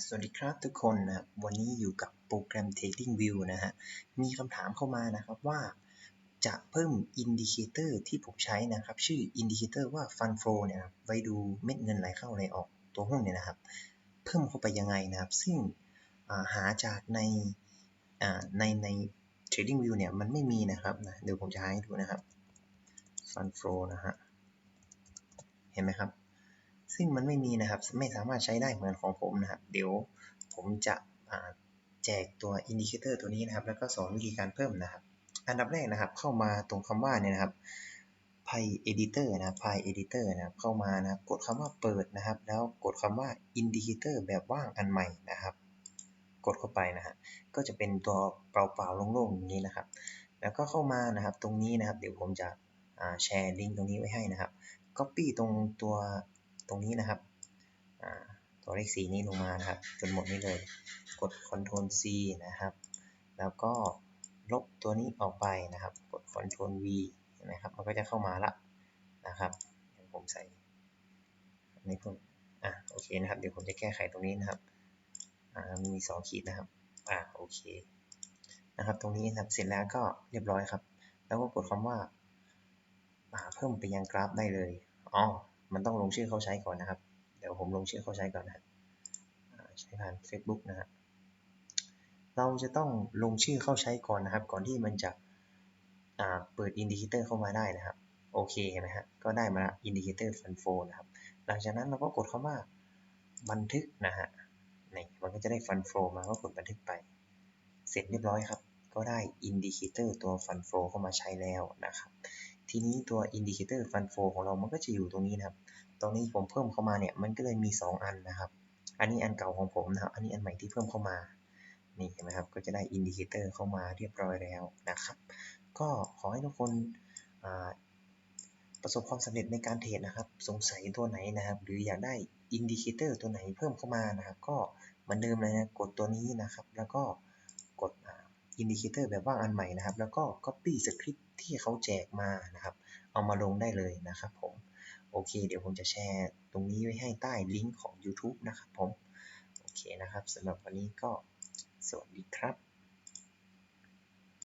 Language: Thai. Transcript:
สวัสดีครับทุกคนนะวันนี้อยู่กับโปรแกรม Trading View นะฮะ มีคำถามเข้ามานะครับว่า จะเพิ่มอินดิเคเตอร์ที่ผมใช้นะครับ ชื่ออินดิเคเตอร์ว่า Fund Flow เนี่ยครับไว้ดูเม็ดเงินไหลเข้าไหลออกตัวหุ้นเนี่ยนะครับ เพิ่มเข้าไปยังไงนะครับ ซึ่งาหาจากในในใน Trading View เนี่ยมันไม่มีนะครับนะเดี๋ยวผมจะให้ดูนะครับ Fund Flow นะฮะ เห็นไหมครับ ซึ่งมันไม่มีนะครับ ไม่สามารถใช้ได้เหมือนของผมนะครับ เดี๋ยวผมจะแจกตัวอินดิเคเตอร์ตัวนี้นะครับ แล้วก็สอนวิธีการเพิ่มนะครับ อันดับแรกนะครับ เข้ามาตรงคำว่าเนี่ยนะครับ Pi Editor นะ Pi Editor นะครับ เข้ามานะครับ กดคำว่าเปิดนะครับ แล้วกดคำว่า Indicator แบบว่างอันใหม่นะครับ กดเข้าไปนะฮะ ก็จะเป็นตัวเปล่าๆโล่งๆอย่างนี้นะครับ แล้วก็เข้ามานะครับ ตรงนี้นะครับ เดี๋ยวผมจะแชร์ลิงก์ตรงนี้ไว้ให้นะครับ Copy ตรงตัว ตรงนี้นะครับตัวเลขสีนี้ลงมานะครับ จนหมดนี้เลย กด Ctrl C นะครับ แล้วก็ลบตัวนี้ออกไปนะครับ กด Ctrl V เห็นไหมครับ มันก็จะเข้ามาละนะครับ ผมใส่อันนี้ผมอะโอเคนะครับ เดี๋ยวผมจะแก้ไขตรงนี้นะครับ อ่า มีสองขีดนะครับ อ่า โอเค นะครับ ตรงนี้นะครับ เสร็จแล้วก็เรียบร้อยครับ แล้วก็กดคำว่าอ่า เพิ่มไปยังกราฟได้เลย อ๋อ มันต้องลงชื่อเข้าใช้ก่อนนะครับ เดี๋ยวผมลงชื่อเข้าใช้ก่อนนะใช้ผ่าน Facebook นะฮะเราจะต้องลงชื่อเข้าใช้ก่อนนะครับ ก่อนที่มันจะเปิดอินดิเคเตอร์เข้ามาได้นะครับ โอเคเห็นไหมฮะก็ได้มาละอินดิเคเตอร์ฟันโฟนะครับ หลังจากนั้นเราก็กดคำว่าบันทึกนะฮะนี่มันก็จะได้ฟันโฟมาก็กดบันทึกไป เสร็จเรียบร้อยครับ ก็ได้อินดิเคเตอร์ตัวฟันโฟเข้ามาใช้แล้วนะครับ ทีนี้ตัวอินดิเคเตอร์ฟันโฟของเรามันก็จะอยู่ตรงนี้นะครับ ตรงนี้ผมเพิ่มเข้ามาเนี่ยมันก็เลยมี 2 อันนะครับ อันนี้อันเก่าของผมนะครับ อันนี้อันใหม่ที่เพิ่มเข้ามานี่เห็นไหมครับก็จะได้อินดิเคเตอร์เข้ามาเรียบร้อยแล้วนะครับ ก็ขอให้ทุกคนประสบความสำเร็จในการเทรดนะครับ สงสัยตัวไหนนะครับ หรืออยากได้อินดิเคเตอร์ตัวไหนเพิ่มเข้ามานะครับ ก็เหมือนเดิมเลยนะ กดตัวนี้นะครับ แล้วก็ อินดิเคเตอร์แบบว่างอันใหม่นะครับ แล้วก็ Copy สคริปต์ที่เขาแจกมานะครับ เอามาลงได้เลยนะครับผม โอเค เดี๋ยวผมจะแชร์ตรงนี้ไว้ให้ใต้ลิงก์ของ YouTube นะครับผม โอเคนะครับสำหรับวันนี้ก็สวัสดีครับ